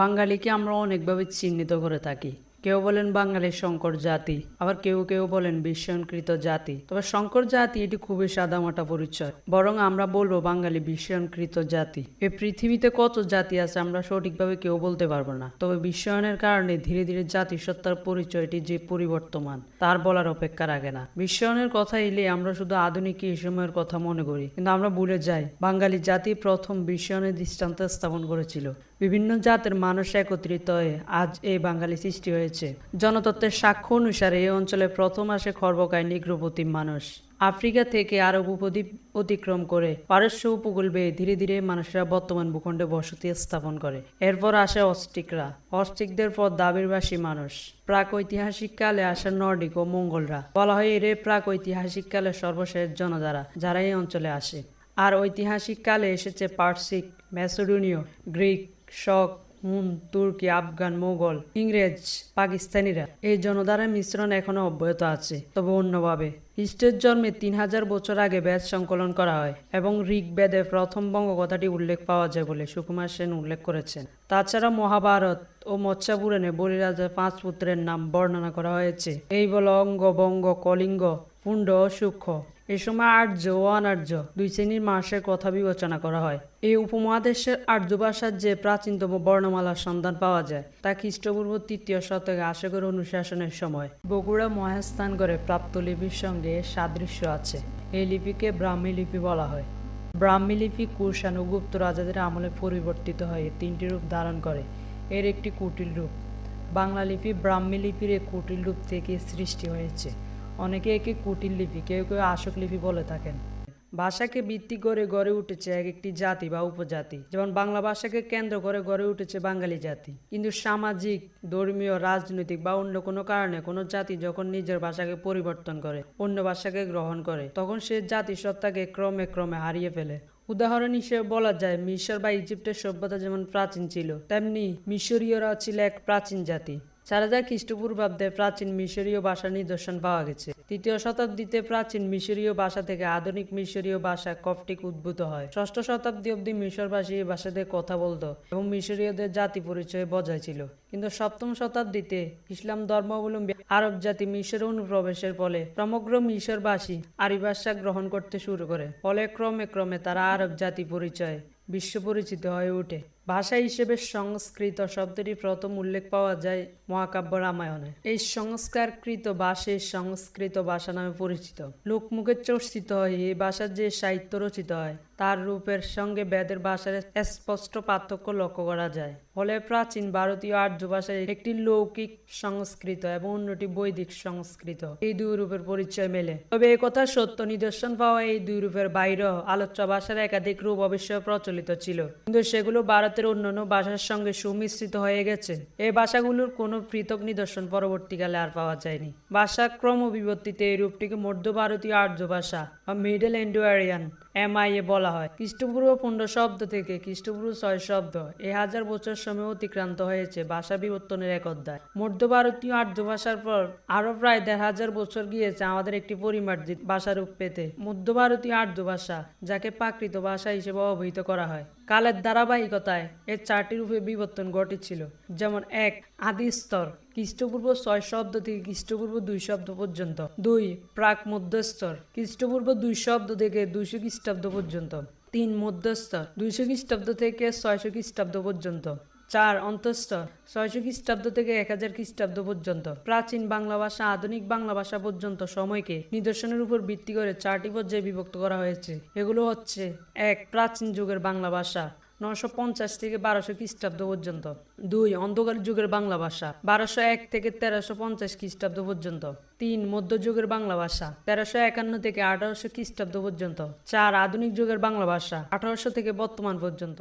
বাঙালিকে আমরা অনেকভাবে চিহ্নিত করে থাকি। কেউ বলেন বাঙালি শঙ্কর জাতি, আবার কেউ কেউ বলেন বিশ্বায়নকৃত জাতি। তবে শঙ্কর জাতি এটি খুবই সাদামাটা পরিচয়, বরং আমরা বলব বাঙালি বিশ্বায়নকৃত জাতি। এই পৃথিবীতে কত জাতি আছে আমরা সঠিকভাবে কেউ বলতে পারব না। তবে বিশ্বায়নের কারণে ধীরে ধীরে জাতিসত্তার পরিচয়টি যে পরিবর্তমান, তার বলার অপেক্ষা রাখে না। বিশ্বায়নের কথা এলে আমরা শুধু আধুনিক এই সময়ের কথা মনে করি, কিন্তু আমরা ভুলে যাই, বাঙালি জাতি প্রথম বিশ্বায়নের দৃষ্টান্ত স্থাপন করেছিল। বিভিন্ন জাতের মানুষ একত্রিত হয়ে আজ এই বাঙালি সৃষ্টি হয়েছে। জনতত্ত্বের সাক্ষ্য অনুসারে এই অঞ্চলে প্রথম আসে খর্বকায় নিগ্রপতি মানুষ। আফ্রিকা থেকে আরব উপদ্বীপ অতিক্রম করে পারস্য উপকূল বেয়ে ধীরে ধীরে মানুষরা বর্তমান ভূখণ্ডে বসতি স্থাপন করে। এরপর আসে অস্টিকরা অস্টিকদের পর দাবিরবাসী মানুষ। প্রাক ঐতিহাসিক কালে আসে নর্ডিক ও মঙ্গলরা। বলা হয় এর প্রাক ঐতিহাসিক কালে সর্বশেষ জনজারা যারা এই অঞ্চলে আসে। আর ঐতিহাসিক কালে এসেছে পার্সিক, ম্যাসেডোনীয়, গ্রিক শক হুন, তুর্কি, আফগান, মোগল, ইংরেজ, পাকিস্তানিরা এই জনধারার মিশ্রণ এখনও অব্যাহত আছে। তবে অন্যভাবে, খ্রিস্টের জন্মে তিন হাজার বছর আগে বেদ সংকলন করা হয় এবং ঋগ্বেদে প্রথম বঙ্গ কথাটি উল্লেখ পাওয়া যায় বলে সুকুমার সেন উল্লেখ করেছেন। তাছাড়া মহাভারত ও মৎস্যাপুরাণে বলিরাজার পাঁচ পুত্রের নাম বর্ণনা করা হয়েছে। এই বল অঙ্গ, বঙ্গ, কলিঙ্গ, পুণ্ড ও সূক্ষ্ম। এ সময় আর্য ও অনার্য দুই শ্রেণির মানুষের কথা বিবেচনা করা হয়। এই উপমহাদেশের আর্য ভাষার যে প্রাচীনতম বর্ণমালার সন্ধান পাওয়া যায়, তা খ্রিস্টপূর্ব তৃতীয় শতকে আশকের অনুশাসনের সময়। বগুড়া মহাস্থানগড়ে প্রাপ্ত লিপির সঙ্গে সাদৃশ্য আছে। এই লিপিকে ব্রাহ্মী লিপি বলা হয়। ব্রাহ্মী লিপি কুষাণ ও গুপ্ত রাজাদের আমলে পরিবর্তিত হয়ে তিনটি রূপ ধারণ করে। এর একটি কুটিল রূপ। বাংলা লিপি ব্রাহ্মী লিপির এই কুটিল রূপ থেকে সৃষ্টি হয়েছে। অনেকে একে কুটিল লিপি, কেউ কেউ আশোক লিপি বলে থাকেন। ভাষাকে ভিত্তি করে গড়ে উঠেছে এক একটি জাতি বা উপজাতি। যেমন বাংলা ভাষাকে কেন্দ্র করে গড়ে উঠেছে বাঙালি জাতি। কিন্তু সামাজিক, ধর্মীয়, রাজনৈতিক বা অন্য কোনো কারণে কোনো জাতি যখন নিজের ভাষাকে পরিবর্তন করে, অন্য ভাষাকে গ্রহণ করে, তখন সে জাতি সত্তাকে ক্রমে ক্রমে হারিয়ে ফেলে। উদাহরণ হিসেবে বলা যায়, মিশর বা ইজিপ্টের সভ্যতা যেমন প্রাচীন ছিল, তেমনি মিশরীয়রা ছিল এক প্রাচীন জাতি। চার হাজার খ্রিস্টপূর্বাব্দে প্রাচীন মিশরীয় ভাষার নিদর্শন পাওয়া গেছে। তৃতীয় শতাব্দীতে প্রাচীন মিশরীয় ভাষা থেকে আধুনিক মিশরীয় ভাষা কপটিক উদ্ভূত হয়। ষষ্ঠ শতাব্দী অব্দি মিশরবাসী এই ভাষাতে কথা বলতো এবং মিশরীয়দের জাতি পরিচয় বজায় ছিল। কিন্তু সপ্তম শতাব্দীতে ইসলাম ধর্মাবলম্বী আরব জাতি মিশরে অনুপ্রবেশের ফলে সমগ্র মিশরবাসী আরবি ভাষা গ্রহণ করতে শুরু করে। ফলে ক্রমে ক্রমে তারা আরব জাতি পরিচয়, বিশ্ব পরিচিত হয়ে ওঠে। ভাষা হিসেবে সংস্কৃত শব্দটি প্রথম উল্লেখ পাওয়া যায় মহাকাব্য রামায়ণে। এই সংস্কারকৃত ভাষা সংস্কৃত ভাষা নামে পরিচিত। লোকমুখে চর্চিত হয়, এই ভাষার যে সাহিত্য রচিত হয়, তার রূপের সঙ্গে বেদের ভাষার স্পষ্ট পার্থক্য লক্ষ্য করা যায়। ফলে প্রাচীন ভারতীয় আর্য ভাষায় একটি লৌকিক সংস্কৃত এবং অন্যটি বৈদিক সংস্কৃত। এই দুই রূপের পরিচয় মেলে। তবে এই কথা সত্য নিদর্শন পাওয়া এই দুই রূপের বাইরেও আলোচ্য ভাষার একাধিক রূপ অবশ্য প্রচলিত ছিল। কিন্তু সেগুলো ভারতের অন্যান্য ভাষার সঙ্গে সুমিশ্রিত হয়ে গেছে। এই ভাষাগুলোর কোনো পৃথক নিদর্শন পরবর্তীকালে আর পাওয়া যায়নি। ভাষা ক্রমবিবর্তিতে এই রূপটিকে মধ্য ভারতীয় আর্য ভাষা বা মিডল ইন্ডো আরিয়ান এমআইএ বলা হয়। খ্রিস্টপূর্ব পনেরো শব্দ থেকে খ্রিস্টপূর্ব ছয় শব্দ এই হাজার বছর সময় অতিক্রান্ত হয়েছে ভাষা বিবর্তনের এক অধ্যায়। মধ্য ভারতীয় আর্য ভাষার পর আরও প্রায় দেড় হাজার বছর গিয়েছে আমাদের একটি পরিমার্জিত ভাষারূপ পেতে। মধ্য ভারতীয় আর্য ভাষা, যাকে প্রাকৃত ভাষা হিসেবে অবহিত করা হয়, কালের ধারাবাহিকতায় এর চারটি রূপে বিবর্তন ঘটেছিল। যেমন এক, আদি স্তর, খ্রিস্টপূর্ব ছয় শব্দ থেকে খ্রিস্টপূর্ব দুই শব্দ পর্যন্ত। দুই, প্রাক মধ্যস্তর খ্রিস্টপূর্ব দুই শব্দ থেকে দুইশো খ্রিস্টাব্দ পর্যন্ত। তিন মধ্যস্তর দুইশো খ্রিস্টাব্দ থেকে ছয়শো খ্রিস্টাব্দ পর্যন্ত। চার অন্তঃস্তর ছয়শো খ্রিস্টাব্দ থেকে এক হাজার খ্রিস্টাব্দ পর্যন্ত। প্রাচীন বাংলা ভাষা, আধুনিক বাংলা ভাষা পর্যন্ত সময়কে নিদর্শনের উপর ভিত্তি করে চারটি পর্যায়ে বিভক্ত করা হয়েছে। এগুলো হচ্ছে, এক, প্রাচীন যুগের বাংলা ভাষা। নশো পঞ্চাশ থেকে বারোশো খ্রিস্টাব্দ পর্যন্ত। দুই, অন্ধকার যুগের বাংলা ভাষা, বারোশো এক থেকে তেরোশো পঞ্চাশ খ্রিস্টাব্দ পর্যন্ত। তিন মধ্যযুগের বাংলা ভাষা, তেরোশো একান্ন থেকে আঠারোশো খ্রিস্টাব্দ পর্যন্ত। চার, আধুনিক যুগের বাংলা ভাষা, আঠারোশো থেকে বর্তমান পর্যন্ত।